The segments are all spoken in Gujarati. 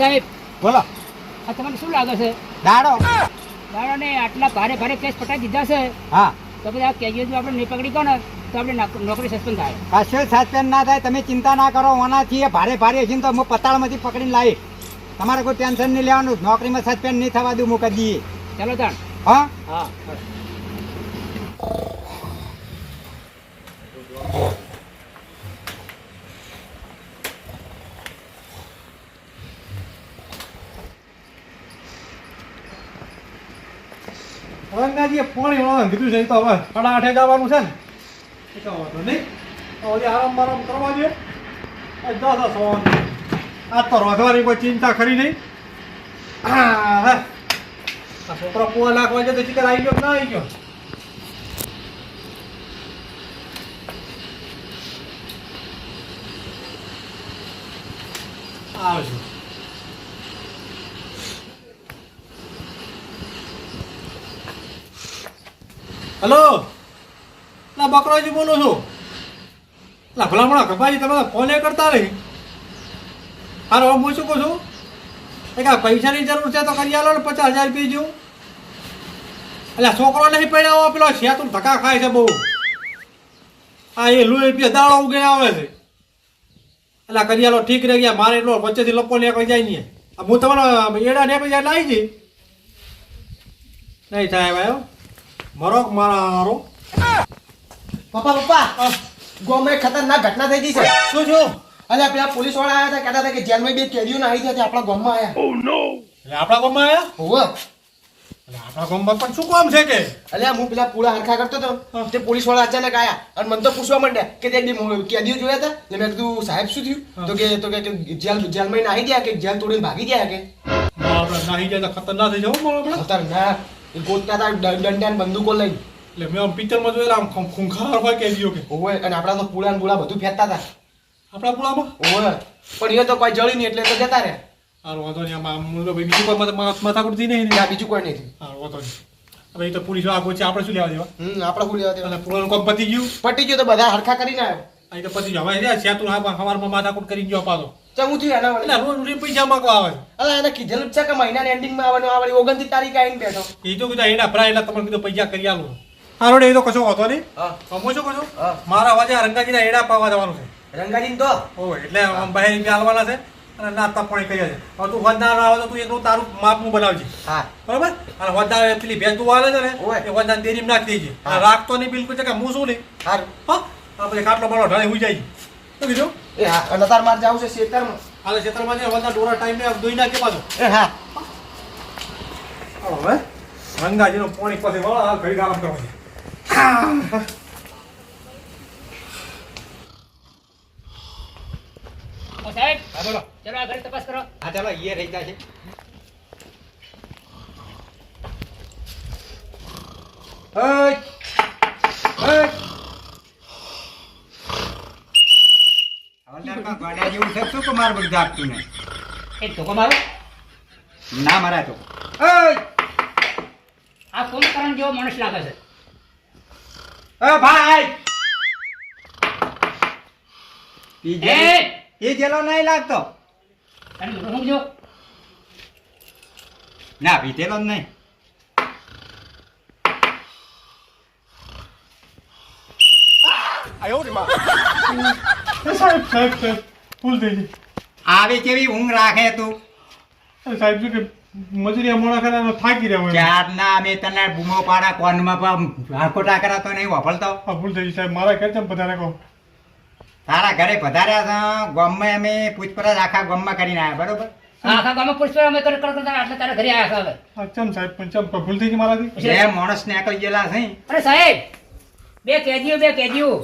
સાહેબ. બોલો. આ તમને શું લાગે છે? દાડો. દાડો ને આટલા ભારે ભારે કેસ પટાઈ દીધા છે? હા. તો પછી આ કેજીઓ જો આપણે નહીં પકડી કોને ને તો આપણે નોકરી સસ્પેન્ડ થાય. કશું સસ્પેન્ડ ના થાય. તમે ચિંતા ના કરો. ઓનાથી એ ભારે ભારે છે ને તો હું પતાળમાંથી પકડીને લાવી તમારે કોઈ ટેન્શન નહીં લેવાનું. નોકરીમાં સસ્પેન્ડ નહીં થવા દઉં હું કદી ચાલો તાણ. હા? હા. રંગાજીએ પોણી વાળા કીધું છે તો હવે સાડા આઠે જવાનું છે ને. એ તો વાંધો નહીં. તો આરામ બારામ કરવા દે. દસ દસ. આજ તો રોધવાની કોઈ ચિંતા ખરી નહીં. હા હા. આ છોકરો પોવા લાખવા છે તો ચિકન આવી ના આવી ગયો? આવજો. હલો. લા બકરાજી બોલો છો. લા, ભલામણા કપાજી, તમે એ કરતા નહીં. હારો, હું શું કહું છું? એક આ પૈસાની જરૂર છે તો કરી આલો ને પચાસ હજાર રૂપિયા જેવું. એટલે છોકરો નહીં પડ્યા પેલો શેતું ધક્કા ખાય છે બહુ. હા એ લોહી રૂપિયા દાળો ઉગે આવે છે. એટલે આ કરી આલો, ઠીક રહી ગયા, મારે એટલો વચ્ચેથી લપો નીકળી જાય નહીં. હું તમારો એડા નીકળી જાય લાવી જઈ. નહીં થાય ભાઈ મરો હારો. પપ્પા પપ્પા ગોમે ખતરનાક ઘટના થઈ ગઈ છે. શું છું અલ્યા પેલા પોલીસવાળા આવ્યા હતા કહેતા હતા કે જેલમાં બે કેદીઓ નાહી ગયા આપણા ગામમાં આવ્યા એટલે આપણા ગામમાં આયા? હોવે. એટલે આપણા ગામમાં પણ શું કામ છે કે? અલ્યા હું પેલા પૂળા હરખા કરતો હતો. તે પોલીસવાળા અચાનક આયા અને મને તો પૂછવા માંડ્યા કે તે કેદીઓ જોયા હતા? એટલે મેં કીધું સાહેબ શું થયું? તો કે તો કે કે જેલ જેલમાં નાહી ગયા કે જેલ તોડીને ભાગી ગયા કે? નાહી જાય ખતરનાક થઈ જવું ખતરનાક. એ ગોતતા હતા દંડા ને બંદૂકો લઈને એટલે મેં પિક્ચરમાં જોયેલા આમ ખૂંખાર હોય કે કે. હોવે અને આપણા તો પૂળા ને બધું ફેંકતા હતા આપણા પુલામાં હોવે પણ એ તો કોઈ જળી નહીં એટલે તો જતા રહ્યા હારું વાંધો નહીં આમાં બીજું કોઈ માથા- માથા- માથાકૂટ નહીં બીજું કોઈ નહીં થયું વાંધો નહીં હવે તો પોલીસવાળા છે આપણે શું લેવા દેવા? હમ આપણે પૂરી લેવા દેવા? પુરાનું કામ પતી ગયું? પટી ગયું તો બધા હરખા કરીને આવ્યો. અહીં તો પતી ગયું. હવે હા સવારમાં માથાકૂટ કરી ગયો પાછો. ચમું થયું એના વળી રોજ રોજ પૈસા માંગવા આવે? અલા એને કીધેલું છે કે મહિનાની એન્ડિંગમાં આવવાનું આવે ઓગણત્રીસ તારીખે આવીને બેઠો. એ તો કીધું એના એટલે તમને કીધું પૈસા કરી આલું. હારો એ તો કશો વાંધો નહીં. હા. હું શું કહું મારા અવાજે રંગાજીના એડા પાવા જવાનું છે. રંગાજીને તો? ઓ એટલે બહાર રૂપિયા હાલવાના છે. અને નાસ્તા પાણી કર્યા છે હવે તું વજના ના આવે તો તું એકલું તારું માપનું બનાવજે. હા. બરાબર? અને પેલી ભેંસ તું આવે છે ને. એ વજના ડેરીમાં નાખી દેજે. હા. રાખતો નહીં બિલકુલ છે કે હું શું નહીં? હા? આ પછી ખાટલો બાટલો ઢાળી હુઈ જાય શું કીધું? એ હા અને તાર માર જાવું છે શેતરમાં. આલે ક્ષેત્રમાં છે વજના ડોરા ટાઈમને દોઈ નાખી પાછો. એ હા. હવે. રંગાજીનો પાણી પાસે વાળા ઘડી ગાલમ કરવા છે ઓ સાહેબ હા બોલો. ચલો આ ઘરે તપાસ કરો. હા ચાલો એ રહી જાય છે. ઓય! હવલદારમાં ગોડા જેવું છે શું કે બધું જાગતું નહીં એ તો મારો. ના મારા તો ઓય! આ કરણ જેવો માણસ લાગે છે. એ ભાઈ! ઈ એ! જેલો- ઈ જેલો નહીં લાગતો. તને મોઢું સમજો ના પીધેલો જ નહીં. એ સાહેબ સાહેબ સાહેબ ભૂલ થઈ ગઈ. આવી કેવી ઊંઘ રાખે તું? સાહેબ શું કે મજૂરિયા મોડા કરે થાકી રહ્યા હોય ચારના અમે તને બૂમો પાડા કોનમાં પણ હાકોટા કરાતો નહીં વાપરતો? આ ભૂલ થઈ ગઈ સાહેબ મારા ઘરે તમે બધાને કહો. તારા ઘરે પધાર્યા છે ગામમાં અમે પૂછપરછ આખા ગામમાં કરીને આવ્યા બરોબર? આખા ગામમાં પુષ્પ અમે કર કર કરતા આટલા તારા ઘરે આવ્યા છે હવે. ચમ સાહેબ પણ ચમ ભૂલ થઈ ગઈ મારાથી? જે માણસ નીકળી ગયેલા છે. અરે સાહેબ બે કેદીઓ બે કેદીઓ.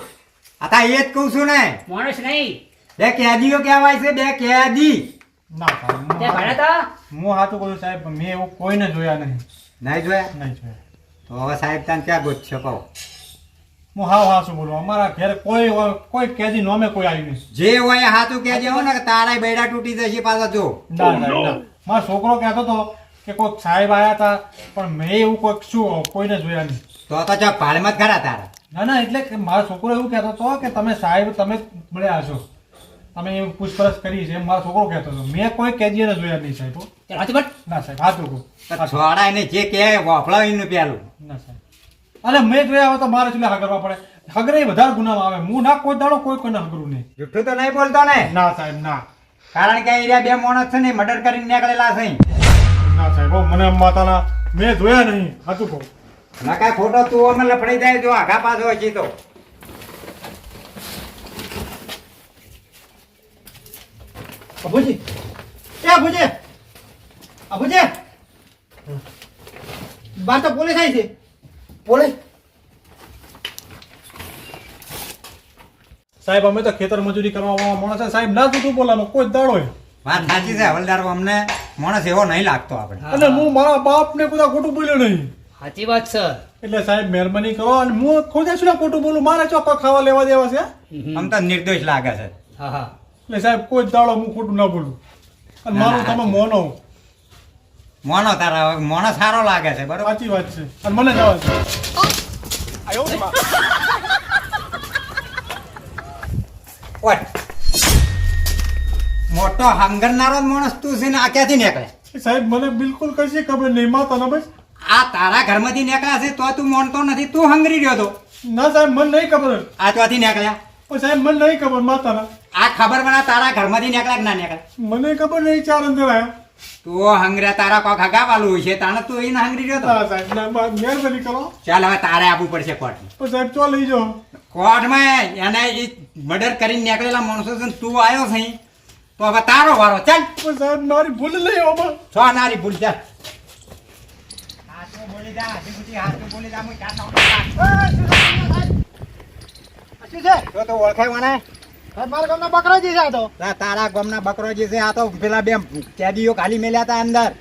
આતા એ જ કહું છું ને. માણસ નહીં. બે કેદીઓ કહેવાય છે બે કેદી. ના સાહેબ તે હું- ભાડા તા? હું હાથું કહું સાહેબ પણ મેં એવું કોઈને જોયા નહીં. નહીં જોયા? નહીં જોયા. તો હવે સાહેબ તને ક્યાં ગોતશો કહો. હું હાવ હાસું બોલું. અમારા ઘરે કોઈ કોઈ કેદી નોમે કોઈ આવ્યું નહીં. જે હોય હાથું કહેજે હો ને કે તારા બેડા તૂટી જશે પાછા જો. ના ના ના. મારો છોકરો કહેતો હતો કે કોઈક સાહેબ આવ્યા હતા પણ મેં એવું કોઈક શું કોઈને જોયા નહીં. તો તો ચા ભાડમાં જ ખરા તારા. ના ના એટલે કે મારો છોકરો એવું કહેતો હતો કે તમે સાહેબ તમે મળ્યા છો. તમે એમ પૂછપરછ કરી છે એમ મારો છોકરો કહેતો હતો. મેં કોઈ કેદીને જોયા નહીં સાહેબ હાથ બટ ના સાહેબ હાથ રોકો છોડા એને જે કહે વફલાવીને પેલું. ના સાહેબ. અરે મેં જોયા હોય તો મારે ચૂલે હગરવા પડે. હગરે વધારે ગુનામાં આવે. હું ના કોઈ દાડો કોઈ કોઈને હગરું નહીં. જુઠ્ઠું તો નહીં બોલતો ને? ના સાહેબ ના. કારણ કે એરિયા બે માણસ છે ને મર્ડર કરીને નીકળેલા છે ના સાહેબ મને માતાના મેં જોયા નહીં. હાથું કહું ના કાંઈ ખોટો તું અમે લફડાઈ જાય જો આઘા પાછો હજી તો. અભુજી. એ અભુજી. અભુજી. બાર તો પોલીસ આવી છે. પોલીસ? સાહેબ અમે તો ખેતર મજૂરી કરવા માણસ છે સાહેબ ના જૂઠું બોલાનો કોઈ દાડો વાત સાચી છે હવલદાર અમને માણસ એવો નહીં લાગતો આપણે. અને હું મારા બાપ ને બધા ખોટું બોલ્યો નહીં. સાચી વાત છે. એટલે સાહેબ મહેરબાની કરો અને હું ખોદે છું ખોટું બોલું? મારે ચોખ્ખા ખાવા લેવા દેવા છે આમ તો નિર્દોષ લાગે છે. હા હા. એટલે સાહેબ કોઈ દાડો હું ખોટું ના બોલું. અને મારું તમે મોનો. મોનો તારા મોનો સારો લાગે છે બરોબર? સાચી વાત છે. અને મને જવા છે. મોટો હંગરનારો જ માણસ તું છે ને આ ક્યાંથી નીકળે? સાહેબ મને બિલકુલ કશી ખબર નહીં. માતાના બસ. આ તારા ઘરમાંથી નીકળ્યા છે તો તું મોનતો નથી તું હંગરી રહ્યો તો. ના સાહેબ મને નહીં ખબર. આ ત્યાંથી નીકળ્યા. પણ સાહેબ મને નહીં ખબર માતાના. આ ખબર મને તારા ઘરમાંથી નીકળ્યા કે ના નીકળ્યા? મને ખબર નહીં ચાર અંદર આયા તું હંગર્યા તારા કોક હગાવાલું હોય છે તાણે તું એને હંગરી રહ્યો તો? સાહેબ ના મહેરબાની કરો. ચાલ હવે તારે આપવું પડશે કોર્ટ સાહેબ ચો લઈ જાઓ. કોર્ટમાં એને એ મર્ડર કરીને નીકળેલા માણસો છે તું આવ્યો છે તો હવે તારો વારો ચાલ. સાહેબ મારી ભૂલ લઈ આવો છો નારી ભૂલ ચાલ. બોલી જા, હાચું બુદ્ધિ, બોલી જા, મું ચાર શું છે? તો તો ઓળખાય મને. સાહેબ મારા ગામના છે આ તો. તારા ગામના બકરોજી છે આ તો પેલા બે કેદીઓ ખાલી મેલ્યા હતા અંદર.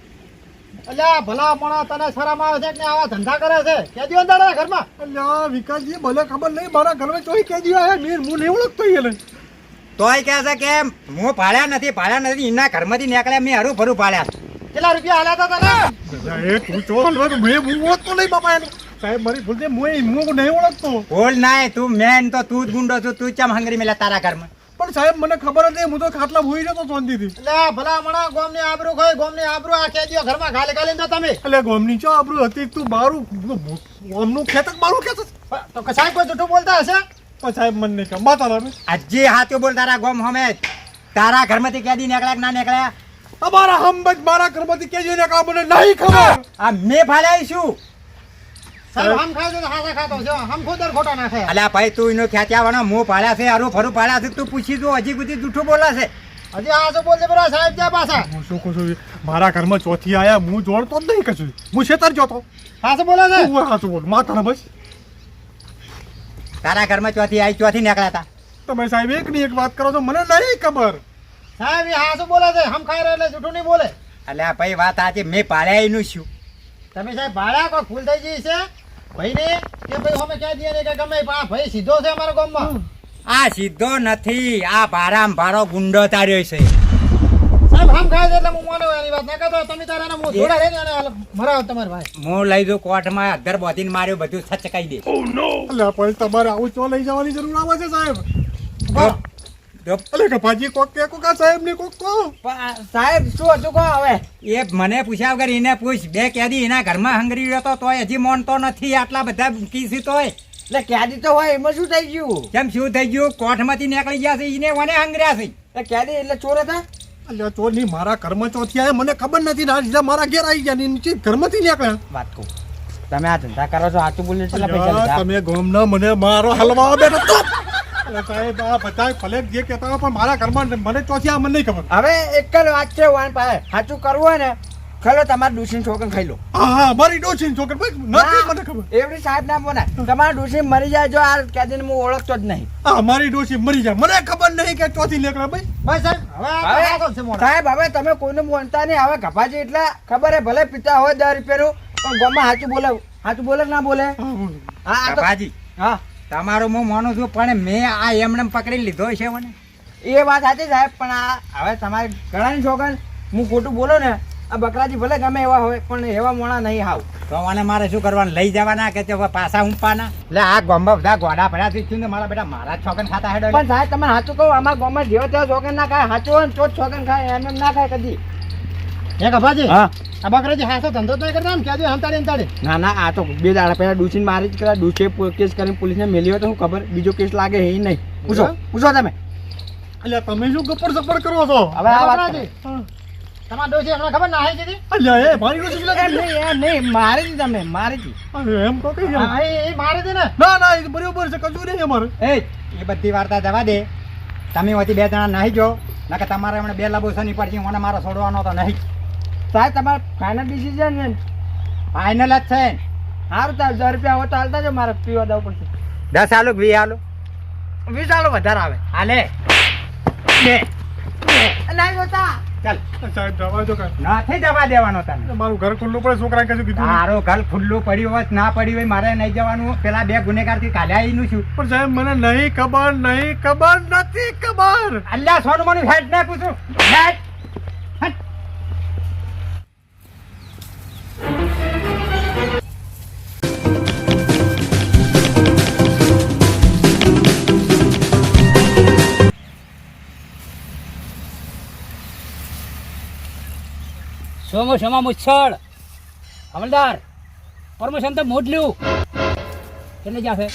અલ્યા ભલા મોણા તને શરમ આવે છે કે આવા ધંધા કરે છે? કેદીઓ અંદર ઘરમાં? અલ્યા વિકાસજી ભલે ખબર નહીં મારા ઘરમાં તોય કેદીઓ મેં હું નહીં ઓળખતો એને તોય કહે છે કે હું પાળ્યા નથી પાળ્યા નથી એના ઘરમાંથી નીકળ્યા મેં હરું ભરું પાડ્યા કેટલા રૂપિયા હાલ્યા હતા તને? એ તું ચો હલવા મેં હું ઓળખતો નહીં બાપા એને. સાહેબ મારી ભૂલ છે હું હું નહીં ઓળખતો. બોલ નાય તું મેન તો તું જ ગુંડો છું તું ચમ હંગરી મેલા તારા ઘરમાં? પણ સાહેબ મને ખબર હતી હું તો ખાટલા ભૂઈ જતો શાંતિથી. એટલે ભલા મણા ગોમની આબરૂ ખાય ગોમની આબરૂ આ કેદીઓ ઘરમાં ખાલી ખાલી તો તમે. એટલે ગોમની ચો આબરૂ હતી તું મારું ગોમનું ખેતક મારું ખેતક તો કે સાહેબ કોઈ જૂઠું બોલતા હશે? પણ સાહેબ મને નહીં કમાતા માતા રામે આજે હાથે બોલ તારા ગોમ હમે તારા ઘરમાંથી કેદી નીકળ્યા ના નીકળ્યા? તમારા હંબજ મારા ઘરમાંથી કેજી ને કા મને નહીં ખબર. આ મેં ફાડ્યા છું. સાહેબ હમ ખાય છે તો હાથે ખાતો છે. હમ ખોટા નાખે. અલ્યા ભાઈ તું એનો ખ્યાત્યાવાનો મો પાડ્યા છે હરું ફરું પાડ્યા છે તું પૂછી જો હજી સુધી જૂઠું બોલે છે. હજી આ શું બરા સાહેબ ત્યાં પાછા? હું શું કહું છું મારા ઘરમાં ચોથી આયા હું જોડતો જ નહીં કશું. હું શેતર જોતો. હા બોલે છે? તું હાચું બોલ? માતા બસ. તારા ઘરમાં ચોથી આવી ચોથી નીકળ્યા હતા. તમે સાહેબ એક ની એક વાત કરો છો મને નહીં ખબર. સાહેબ એ હા શું બોલે છે? હમ ખાઈ રહ્યા એટલે જૂઠું નહીં બોલે. અલ્યા ભાઈ વાત આજે મેં પાડ્યા એનું શું? તમે સાહેબ ભાડા કોઈ ભૂલ થઈ ગઈ છે? ભાઈ ને કે ભાઈ અમે ક્યાં દઈએ ને કે ગમે પણ આ ભાઈ સીધો છે અમારા ગામમાં? આ સીધો નથી આ ભારામ ભારો ગુંડો તાર્યો છે. સાહેબ હમ ખાય છે એટલે હું માનો એની વાત ના કરતો. તમે તારા મોં જોડા રહે ને અને મરાવો ભાઈ. હું લઈ દઉં કોર્ટમાં અધર બોધીને માર્યો બધું સચકાઈ દે. એટલે પણ તમારે આવું ચો લઈ જવાની જરૂર આવે છે સાહેબ. અલે કપાજી કોક કે કોક સાહેબ ને કોક કહો. સાહેબ શું હતું કહો હવે? એ મને પૂછ્યા વગર એને પૂછ. બે કેદી એના ઘરમાં હંગરી રહ્યો તો તોય હજી મોનતો નથી. આટલા બધા કીસી તોય. એટલે ક્યાદી તો હોય એમાં શું થઈ ગયું? કેમ શું થઈ ગયું? કોર્ટમાંથી નીકળી ગયા છે એને મને હંગર્યા છે. એટલે એટલે ચોર હતા? અલ્યા ચોરની મારા કર્મ ચોથી આયા મને ખબર નથી. ના સીધા મારા ઘેર આવી ગયા નીચે ઘરમાંથી નીકળ્યા. વાત કહું. તમે આ ધંધા કરો છો સાચું બોલ્યો પૈસા અલ્યા, લીધા મને મારો હલવા બેઠો. સાહેબ આ બધા ભલે જે કહેતા હોય પણ મારા ઘરમાં મને ચોથી આ મને નહીં ખબર. હવે એક જ વાત છે વાન પાસે. સાચું કરવું હોય ને ખરો તમારા ડુસી છોકરા ખાઈ લો. હા હા મારી ડોશી છોકર ભાઈ નથી મને ખબર. એવડી સાહેબ ના બોના તમારા ડુસી મરી જાય જો આ કેદીને હું ઓળખતો જ નહીં. હા મારી ડોશી મરી જાય. મને ખબર નહીં કે ચોથી ભાઈ. ભાઈ સાહેબ હવે. સાહેબ હવે તમે કોઈને બોલતા નહીં. હવે ગભાજી એટલે ખબર હે ભલે પિતા હોય દર રૂપિયાનું પણ ગામમાં સાચું બોલે સાચું બોલે ના બોલે? હા, બાજી હા. તમારું હું માનું છું પણ મેં આ એમને પકડી લીધો છે મને. એ વાત સાચી સાહેબ પણ આ હવે તમારે ઘણા છોકરા હું ખોટું બોલો ને આ બકરાજી ભલે ગમે એવા હોય પણ એવા મોણા નહીં હાવ. તો મને મારે શું કરવાનું લઈ જવાના કે પાછા ઊંપાના એટલે આ ગોમ્બા બધા ગોડા ભર્યા થઈ ને મારા બેટા મારા છોકન ખાતા હેડો પણ સાહેબ તમે સાચું કહું આમાં ગોમ્બા જેવો તેવો છોકન ના ખાય સાચું હોય ને તો જ છોકન ખાય એમ એમ ના ખાય કદી. એ કપાજી હા. આ બકરાજી હાસો ધંધો તો કરતા ને ક્યાં હંતાડે હંતાડે. ના ના આ તો બે દાડા પહેલા ડૂસીને મારી જ કર્યા ડૂસે કેસ કરીને પોલીસને મેલ્યો તો ખબર? બીજો કેસ લાગે એ નહીં. પૂછો પૂછો તમે. એટલે તમે શું ગપ્પડ સપ્પડ કરો છો? હવે આ વાત તમારા હમણાં ખબર ના આવી અલ્યા એ મારી નહીં મારી હતી તમે મારી હતી અરે એમ તો કઈ હા, એ એ મારી હતી ને. ના ના એ બરોબર છે કશું નહીં અમારે. એ એ બધી વાર્તા જવા દે. તમે વચ્ચે બે જણા નહીં જો નકર તમારે હમણાં બે લાબુ શની પડશે મને મારા છોડવાનો તો નહીં. સાહેબ તમારે ફાઇનલ ડિસિઝન ને? ફાઇનલ જ છે. સારું તાર હજાર રૂપિયા હોય તો હાલતા જો મારે પીવા દઉં પડશે. દસ આલુ વીસ વી વીસ આલો વધારે આવે. હાલે. બે. નહીં જોતા. ચાલ. સાહેબ જવા દો નથી જવા દેવાનો તને. મારું ઘર ખુલ્લું પડે છોકરા કશું કીધું ઘર ખુલ્લું પડ્યું હોય ના પડ્યું હોય મારે નહીં જવાનું. પેલા બે ગુનેગારથી કાઢ્યા એનું છું. પણ સાહેબ મને નહીં ખબર નહીં ખબર નથી ખબર. અલ્લાહ સોનું મને હેડ ના પૂછું. હેડ. સોમો સોમા મુચ્છળ. અમલદાર પરમિશન તો મોટલ્યું કેટલે જશે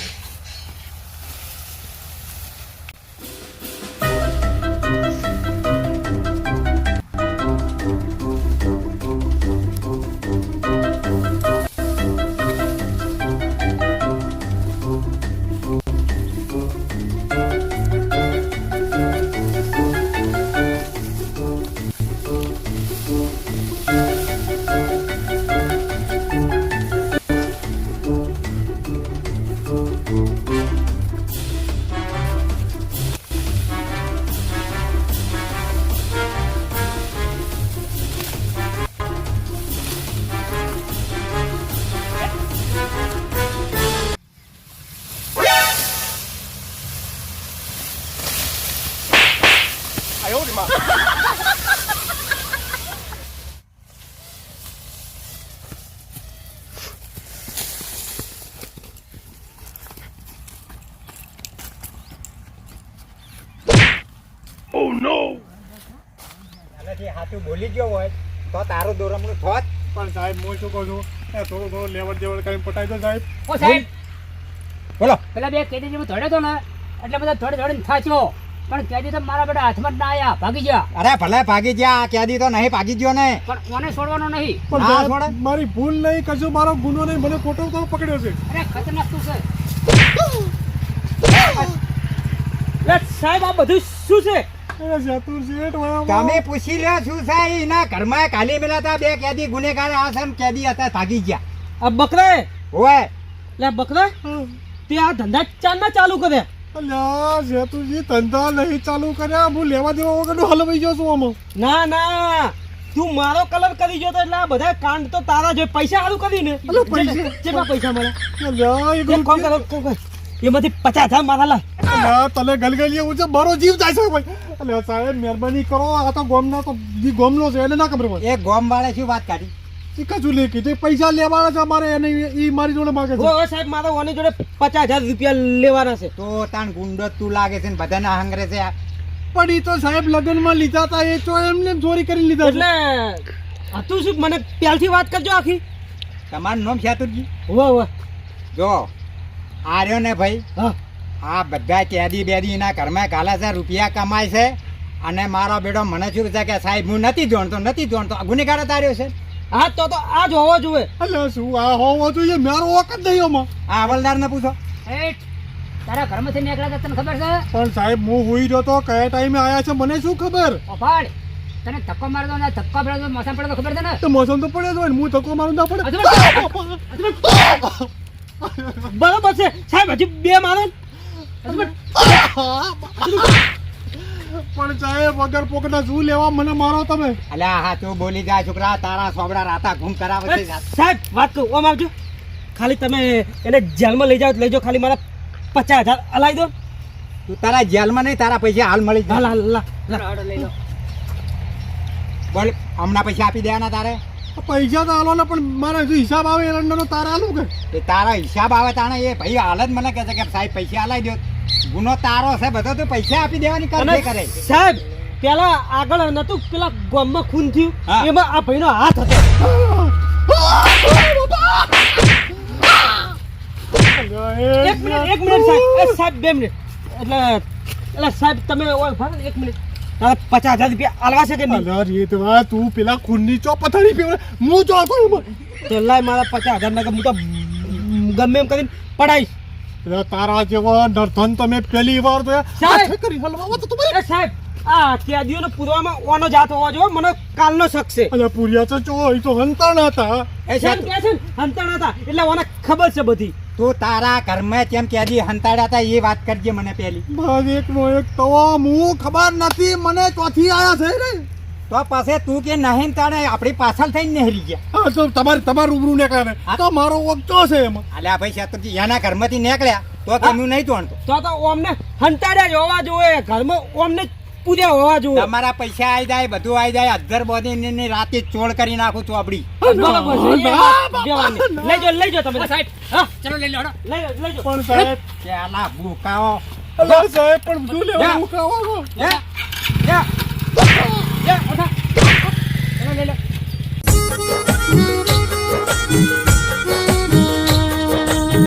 બોલી ગયો હોય તો તારો દોરમણું થોત પણ સાહેબ હું શું કહું છું? એ થોડું થોડું લેવડ દેવડ કરીને પટાઈ દો સાહેબ. ઓ સાહેબ! બોલો. પેલા બે કેદી જેવું ધડે તો ને એટલે બધા થોડે થોડે થાચ્યો. પણ કેદી તો મારા બેટા હાથમાં ના આયા ભાગી ગયા. અરે ભલે ભાગી ગયા કેદી તો નહીં ભાગી ગયો ને. પણ કોને છોડવાનો નહીં? પણ છોડે. મારી ભૂલ નહીં કશું મારો ગુનો નહીં મને ખોટો તો પકડ્યો છે. અરે ખતરનાક તું છે? લે, સાહેબ આ બધું શું છે? તમે પૂછી લ્યો શું સાહેબ એના ઘરમાં કાલી મેલા હતા બે કેદી ગુનેગાર આસમ કેદી હતા ભાગી ગયા. આ બકરા? ઓય. લે બકરા? તે આ ધંધા ચાંદના ચાલુ કર્યા અલ્યા જેતુજી ધંધા નહીં ચાલુ કર્યા. હું લેવા દેવા વગરનો હલવાઈ ગયો છું આમાં. ના ના. તું મારો કલર કરી ગયો તો એટલે આ બધા કાંડ તો તારા જે પૈસા હારું કરીને. પૈસા? કેટલા પૈસા મળે. અલ્યા એક એક કરો? કામ કર. એમાંથી પચાસ હજાર મારા લા અલ્યા તને ગલગલીએ હું છે મારો જીવ જાય છે ભાઈ. એટલે સાહેબ મહેરબાની કરો આ તો ગોમનો તો બી ગોમનો છે એને ના ખબર હોય. એ ગોમ વાળે શું વાત કાઢી? કશું લે કીધું? પૈસા લેવાના છે અમારે એને ઈ મારી જોડે માગે છે. ઓ સાહેબ મારા ઓની જોડે પચાસ હજાર રૂપિયા લેવાના છે. તો તાણ ગુંડો તું લાગે છે ને બધાના હંગરે છે આ. પણ ઈ તો સાહેબ લગ્નમાં લીધા હતા એ તો એમને એમ ચોરી કરી લીધા એટલે હતું શું મને પહેલથી વાત કરજો આખી? તમારું નામ શાતુરજી વાહ વાહ જો આ ને ભાઈ હા. આ બધા કેદી બેદી ના ઘરમાં કાલે છે રૂપિયા કમાય છે અને મારો બેડો મને શું છે કે સાહેબ હું નથી જોણતો નથી જોણતો. આ ગુનેગાર તાર્યો છે. હા તો તો આ જ હોવો જોઈએ. અલ્યા શું આ હોવો જોઈએ? મારો વખત નહીં આમાં. આ હવલદાર ને પૂછો. હેઠ તારા ઘરમાંથી નીકળ્યા હતા તને ખબર છે? પણ સાહેબ હું હોઈ રહ્યો તો કયા ટાઈમે આયા છે? મને શું ખબર? ઓફાડ તને ધક્કો મારતો ને ધક્કો પડે તો મોસમ પડે તો ખબર છે ને? તો મોસમ તો પડે જ હોય ને હું ધક્કો મારું ના પડે. બરાબર છે. સાહેબ હજી બે મારો પણ સાહેબ વગર પોકટા શું લેવા મને મારો તમે. અલ્યા હા તું બોલી જા છોકરા તારા સોબડા રાતા ઘૂમ કરાવે છે. સાહેબ વાત કહું ઓમ આવજો. ખાલી તમે એને જેલમાં લઈ જાઓ લઈ જાઓ ખાલી મારા પચાસ હજાર હલાવી દો. તું તારા જેલમાં નહીં તારા પૈસા હાલ મળી જાય. લા લા લા લઈ લો. બોલ હમણાં પૈસા આપી દેવાના તારે? પૈસા તો આલો ને પણ મારા હજુ હિસાબ આવે એરંડાનો તારા આલું કે? તારા હિસાબ આવે તાણે એ ભાઈ હાલ જ મને કહે છે કે સાહેબ પૈસા હલાવી દો. ગુનો તારો છે બધો તું પૈસા આપી દેવાની કર કરે. સાહેબ પેલા આગળ નતું પેલા ગોમમાં ખૂન હા. થયું એમાં આ ભાઈનો હાથ હતો. એક મિનિટ એક મિનિટ સાહેબ. એ સાહેબ બે મિનિટ. એટલે એટલે સાહેબ તમે એક મિનિટ. પચાસ હજાર રૂપિયા આલવા છે કે નહીં? તો તું પેલા ખૂનની ચો પથારી પીવડે હું જો તો લાય મારા પચાસ હજાર ના હું તો ગમે એમ કરીને પડાઈશ. અરે તારા જેવો નરધન તમે પહેલી વાર તો સાહેબ! કરી હલવા તો તમારે. સાહેબ આ કેદીઓનો પૂરવામાં ઓનો જાત હોવો જોઈએ મને કાલનો શક છે. અલ્યા પૂરિયા તો જો એ તો હંતણ હતા. એ સાહેબ કે કહે છે ને? હંતાણા હતા એટલે ઓને ખબર છે બધી. તો તારા ઘરમાં કેમ કેદી હંતાડ્યા હતા એ વાત કરજે મને પેલી ભાગ એક નો એક તો હું ખબર નથી મને ચોથી આયા છે રે. તો પાસે તું કે નહીં તાણે આપણી પાછળ થઈને નહેરી ગયા. હા તો તમારે તમારું રૂબરૂ નીકળે ને. તો મારો વખતો છે એમાં. અલ્યા ભાઈ શત્રુજી એના ઘરમાંથી નીકળ્યા તો કે હું નહીં તોડતો તો તો ઓમને હંતાડ્યા જ હોવા જોઈએ. ઘરમાં ઓમને હોવા જોઈએ. તમારા પૈસા આવી જાય બધું આવી જાય અધર બોધી રાતે જ ચોળ કરી નાખું છું આપડી. લઈ તમે સાહેબ. હા. ચલો લઈ લો લઈ જાઓ લઈ જાઓ પણ સાહેબ પેલા ભૂકાઓ સાહેબ પણ શું લેવા જા. હે? હે? લે ઉઠા લઈ લે